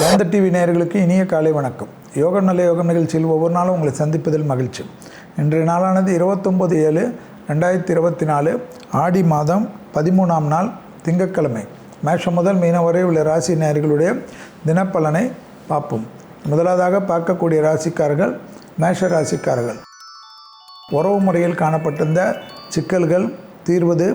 வேந்த TV நேயர்களுக்கு இனிய காலை வணக்கம். யோக நல்ல யோகம் நிகழ்ச்சியில் ஒவ்வொரு நாளும் உங்களை சந்திப்பதில் மகிழ்ச்சி. இன்றைய நாளானது இருபத்தொம்பது ஏழு ரெண்டாயிரத்தி இருபத்தி நாலு ஆடி மாதம் பதிமூணாம் நாள் திங்கட்கிழமை. மேஷம் முதல் மீனம் வரை உள்ள ராசி நேயர்களுடைய தினப்பலனை பார்ப்போம். முதலாவதாக பார்க்கக்கூடிய ராசிக்காரர்கள் மேஷ ராசிக்காரர்கள். உறவு முறையில் காணப்பட்டிருந்த சிக்கல்கள் தீர்வது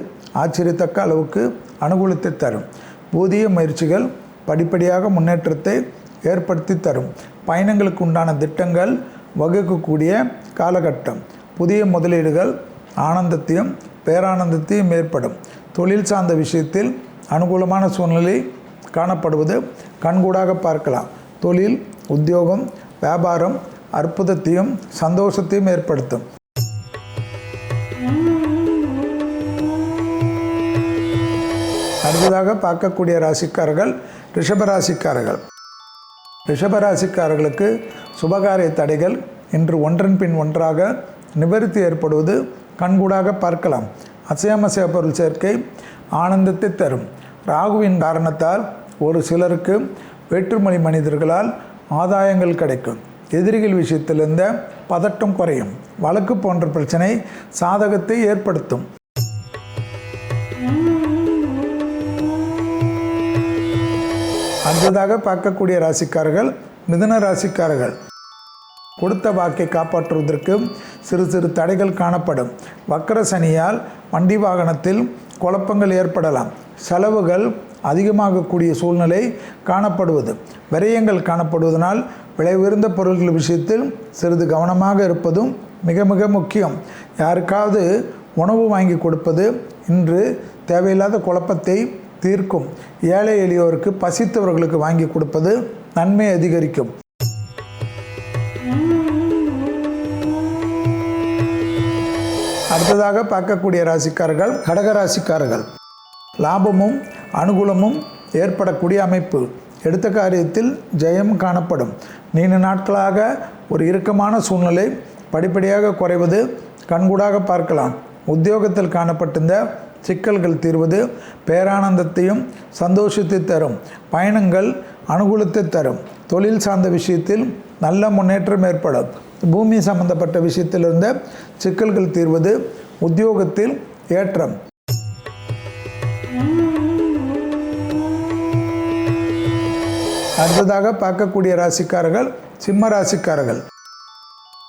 ஆச்சரியத்தக்க அளவுக்கு அனுகூலத்தை தரும். புதிய முயற்சிகள் படிப்படியாக முன்னேற்றத்தை ஏற்படுத்தி தரும். பயணங்களுக்கு உண்டான திட்டங்கள் வகுக்கக்கூடிய காலகட்டம். புதிய முதலீடுகள் ஆனந்தத்தையும் பேரானந்தத்தையும் ஏற்படும். தொழில் சார்ந்த விஷயத்தில் அனுகூலமான சூழ்நிலை காணப்படுவது கண்கூடாக பார்க்கலாம். தொழில் உத்தியோகம் வியாபாரம் அற்புதத்தையும் சந்தோஷத்தையும் ஏற்படுத்தும். அடுத்ததாக பார்க்கக்கூடிய ராசிக்காரர்கள் ரிஷபராசிக்காரர்கள். ரிஷபராசிக்காரர்களுக்கு சுபகாரிய தடைகள் இன்று ஒன்றன் பின் ஒன்றாக நிவர்த்தி ஏற்படுவது கண்கூடாக பார்க்கலாம். அசையாமசைய பொருள் சேர்க்கை ஆனந்தத்தை தரும். ராகுவின் காரணத்தால் ஒரு சிலருக்கு வேற்றுமொழி மனிதர்களால் ஆதாயங்கள் கிடைக்கும். எதிரிகள் விஷயத்திலிருந்த பதட்டம் குறையும். வழக்கு போன்ற பிரச்சனை சாதகத்தை ஏற்படுத்தும். அடுத்ததாக பார்க்கக்கூடிய ராசிக்காரர்கள் மிதன ராசிக்காரர்கள். கொடுத்த வாக்கை காப்பாற்றுவதற்கு சிறு சிறு தடைகள் காணப்படும். வக்கர சனியால் வண்டி வாகனத்தில் குழப்பங்கள் ஏற்படலாம். செலவுகள் அதிகமாகக்கூடிய சூழ்நிலை காணப்படுவது. விரயங்கள் காணப்படுவதனால் விலை உயர்ந்த பொருட்கள் விஷயத்தில் சிறிது கவனமாக இருப்பதும் மிக மிக முக்கியம். யாருக்காவது உணவு வாங்கி கொடுப்பது இன்று தேவையில்லாத குழப்பத்தை தீர்க்கும். ஏழை எளியோருக்கு பசித்தவர்களுக்கு வாங்கி கொடுப்பது நன்மை அதிகரிக்கும். அடுத்ததாக பார்க்கக்கூடிய ராசிக்காரர்கள் கடக ராசிக்காரர்கள். லாபமும் அனுகூலமும் ஏற்படக்கூடிய அமைப்பு. எடுத்த காரியத்தில் ஜெயம் காணப்படும். நீண்ட நாட்களாக ஒரு இறுக்கமான சூழ்நிலை படிப்படியாக குறைவது கண்கூடாக பார்க்கலாம். உத்தியோகத்தில் காணப்பட்டிருந்த சிக்கல்கள் தீர்வது பேரானந்தத்தையும் சந்தோஷத்தை தரும் பயணங்கள் அனுகூலத்தை தரும். தொழில் சார்ந்த விஷயத்தில் நல்ல முன்னேற்றம் ஏற்படும். பூமி சம்பந்தப்பட்ட விஷயத்தில் இருந்த சிக்கல்கள் தீர்வது உத்தியோகத்தில் ஏற்றம். அடுத்ததாக பார்க்கக்கூடிய ராசிக்காரர்கள் சிம்ம ராசிக்காரர்கள்.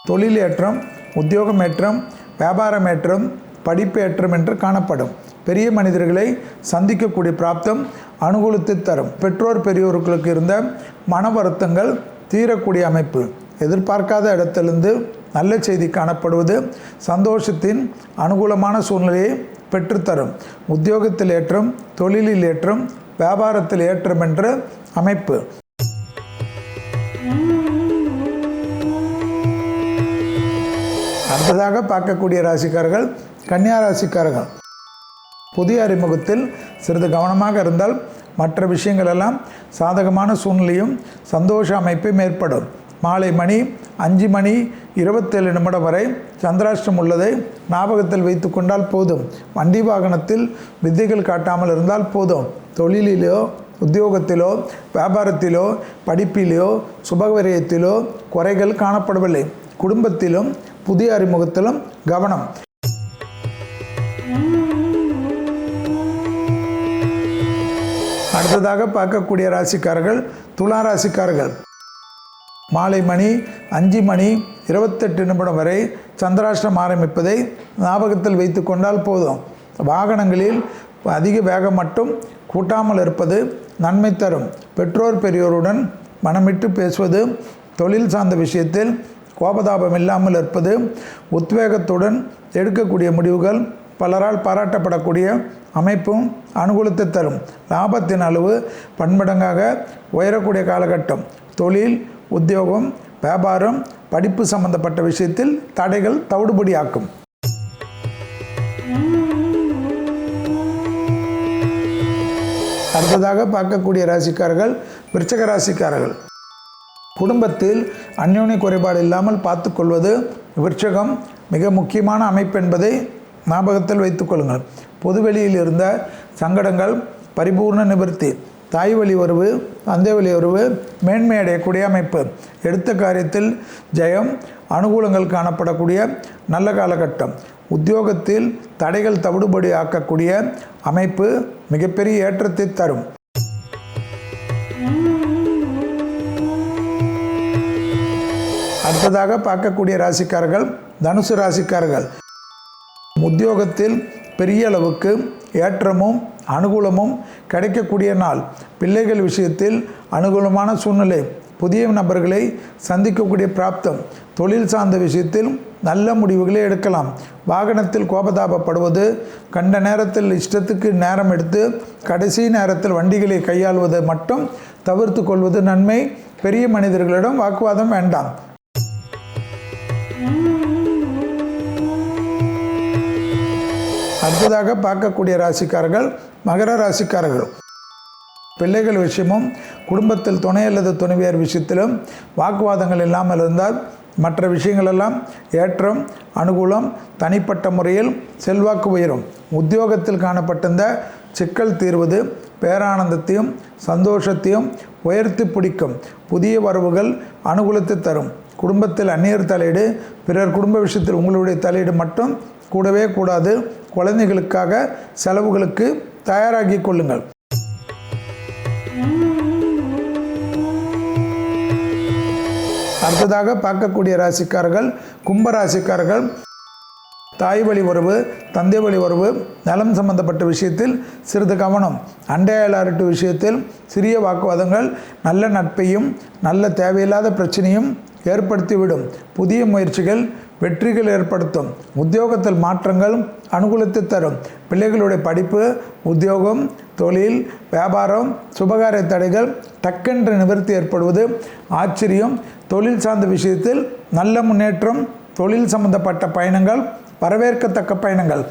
தொழில் ஏற்றம் உத்தியோகம் ஏற்றம் வியாபாரம் ஏற்றம் படிப்பு ஏற்றம் என்று காணப்படும். பெரிய மனிதர்களை சந்திக்கக்கூடிய பிராப்தம் அனுகூலித்து தரும். பெற்றோர் பெரியோர்களுக்கு இருந்த மன வருத்தங்கள் தீரக்கூடிய அமைப்பு. எதிர்பார்க்காத இடத்திலிருந்து நல்ல செய்தி காணப்படுவது சந்தோஷத்தின் அனுகூலமான சூழ்நிலையை பெற்றுத்தரும். உத்தியோகத்தில் ஏற்றம் தொழிலில் ஏற்றம் வியாபாரத்தில் ஏற்றம் என்ற அமைப்பு. அடுத்ததாக பார்க்கக்கூடிய ராசிக்காரர்கள் கன்னியா ராசிக்காரர்கள். புதிய அறிமுகத்தில் சிறிது கவனமாக இருந்தால் மற்ற விஷயங்கள் எல்லாம் சாதகமான சூழ்நிலையும் சந்தோஷ அமைப்பும் ஏற்படும். மாலை மணி அஞ்சு மணி இருபத்தேழு நிமிடம் வரை சந்திராஷ்டம் உள்ளதை ஞாபகத்தில் வைத்து கொண்டால் போதும். வண்டி வாகனத்தில் வித்தைகள் காட்டாமல் இருந்தால் போதும். தொழிலிலோ உத்தியோகத்திலோ வியாபாரத்திலோ படிப்பிலோ சுபவிரயத்திலோ குறைகள் காணப்படவில்லை. குடும்பத்திலும் புதிய அறிமுகத்திலும் கவனம். அடுத்ததாக பார்க்கக்கூடிய ராசிக்காரர்கள் துலா ராசிக்காரர்கள். மாலை மணி அஞ்சு மணி இருபத்தெட்டு நிமிடம் வரை சந்திராஷ்டிரம் ஆரம்பிப்பதை ஞாபகத்தில் வைத்து கொண்டால் போதும். வாகனங்களில் அதிக வேகம் மட்டும் கூட்டாமல் இருப்பது நன்மை தரும். பெற்றோர் பெரியோருடன் மனமிட்டு பேசுவது தொழில் சார்ந்த விஷயத்தில் கோபதாபம் இல்லாமல் இருப்பது உத்வேகத்துடன் எடுக்கக்கூடிய முடிவுகள் பலரால் பாராட்டப்படக்கூடிய அமைப்பும் அனுகூலத்தை தரும். லாபத்தின் அளவு பன்மடங்காக உயரக்கூடிய காலகட்டம். தொழில் உத்தியோகம் வியாபாரம் படிப்பு சம்பந்தப்பட்ட விஷயத்தில் தடைகள் தவிடுபடியாக்கும். அடுத்ததாக பார்க்கக்கூடிய ராசிக்காரர்கள் விருச்சக ராசிக்காரர்கள். குடும்பத்தில் அந்யோன்ய குறைபாடு இல்லாமல் பார்த்துக்கொள்வது விருட்சகம் மிக முக்கியமான அமைப்பு என்பதை ஞாபகத்தில் வைத்துக்கொள்ளுங்கள் பொதுவெளியில் இருந்த சங்கடங்கள் பரிபூர்ண நிவர்த்தி தாய் வழி உறவு தந்தை வழி உறவு மேன்மை அடையக்கூடிய அமைப்பு. எடுத்த காரியத்தில் ஜெயம் அனுகூலங்கள் காணப்படக்கூடிய நல்ல காலகட்டம். உத்தியோகத்தில் தடைகள் தவிடுபடி ஆக்கக்கூடிய அமைப்பு மிகப்பெரிய ஏற்றத்தை தரும். அடுத்ததாக பார்க்கக்கூடிய ராசிக்காரர்கள் தனுசு ராசிக்காரர்கள். உத்தியோகத்தில் பெரிய அளவுக்கு ஏற்றமும் அனுகூலமும் கிடைக்கக்கூடிய நாள். பிள்ளைகள் விஷயத்தில் அனுகூலமான சூழ்நிலை. புதிய நபர்களை சந்திக்கக்கூடிய பிராப்தம். தொழில் சார்ந்த விஷயத்தில் நல்ல முடிவுகளை எடுக்கலாம். வாகனத்தில் கோபதாபப்படுவது கண்ட நேரத்தில் இஷ்டத்துக்கு நேரம் எடுத்து கடைசி நேரத்தில் வண்டிகளை கையாள்வதை மட்டும் தவிர்த்து கொள்வது நன்மை. பெரிய மனிதர்களிடம் வாக்குவாதம் வேண்டாம். அடுத்ததாக பார்க்கக்கூடிய ராசிக்காரர்கள் மகர ராசிக்காரர்கள். பிள்ளைகள் விஷயமும் குடும்பத்தில் துணை அல்லது துணைவியார் விஷயத்திலும் வாக்குவாதங்கள் இல்லாமல் இருந்தால் மற்ற விஷயங்களெல்லாம் ஏற்றம் அனுகூலம் தனிப்பட்ட முறையில் செல்வாக்கு உயரும். உத்தியோகத்தில் காணப்பட்டிருந்த சிக்கல் தீர்வது பேரானந்தத்தையும் சந்தோஷத்தையும் உயர்த்தி பிடிக்கும். புதிய வரவுகள் அனுகூலத்தை தரும். குடும்பத்தில் அந்நியர் தலையீடு பிறர் குடும்ப விஷயத்தில் உங்களுடைய தலையீடு மட்டும் கூடவே கூடாது. குழந்தைகளுக்காக செலவுகளுக்கு தயாராகி கொள்ளுங்கள். அடுத்ததாக பார்க்கக்கூடிய ராசிக்காரர்கள் கும்ப ராசிக்காரர்கள் தாய் வழி உறவு தந்தை வழி உறவு நலம் சம்பந்தப்பட்ட விஷயத்தில் சிறிது கவனம் அண்டையலாரட்டு விஷயத்தில் சிறிய வாக்குவாதங்கள் நல்ல நட்பையும் நல்ல தேவையில்லாத பிரச்சனையும் ஏற்படுத்திவிடும். புதிய முயற்சிகள் வெற்றிகள் ஏற்படுத்தும். உத்தியோகத்தில் மாற்றங்கள் அனுகூலத்தை தரும். பிள்ளைகளுடைய படிப்பு உத்தியோகம் தொழில் வியாபாரம் சுபகாரிய தடைகள் டக்கென்று நிவர்த்தி ஏற்படுவது ஆச்சரியம் தொழில் சார்ந்த விஷயத்தில் நல்ல முன்னேற்றம் தொழில் சம்பந்தப்பட்ட பயணங்கள் வரவேற்கத்தக்க பயணங்கள்.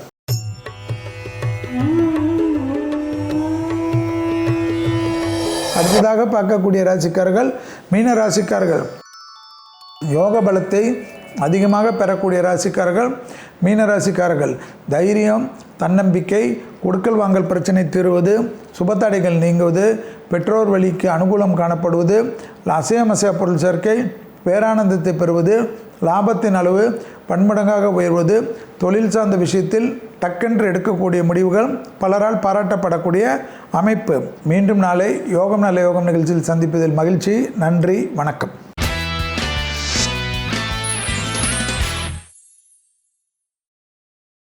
அடுத்ததாக பார்க்கக்கூடிய ராசிக்காரர்கள் மீன ராசிக்காரர்கள். யோக பலத்தை அதிகமாக பெறக்கூடிய ராசிக்காரர்கள் மீன ராசிக்காரர்கள். தைரியம் தன்னம்பிக்கை கொடுக்கல் வாங்கல் பிரச்சனை தீர்வது சுபத்தடைகள் நீங்குவது பெற்றோர் வழிக்கு அனுகூலம் காணப்படுவது அசையமசைய பொருள் சேர்க்கை பேரானந்தத்தை பெறுவது லாபத்தின் அளவு பன்மடங்காக உயர்வது தொழில் சார்ந்த விஷயத்தில் டக்கென்று எடுக்கக்கூடிய முடிவுகள் பலரால் பாராட்டப்படக்கூடிய அமைப்பு. மீண்டும் நாளை யோகம் நல்ல யோகம் நிகழ்ச்சியில் சந்திப்பதில் மகிழ்ச்சி. நன்றி. வணக்கம்.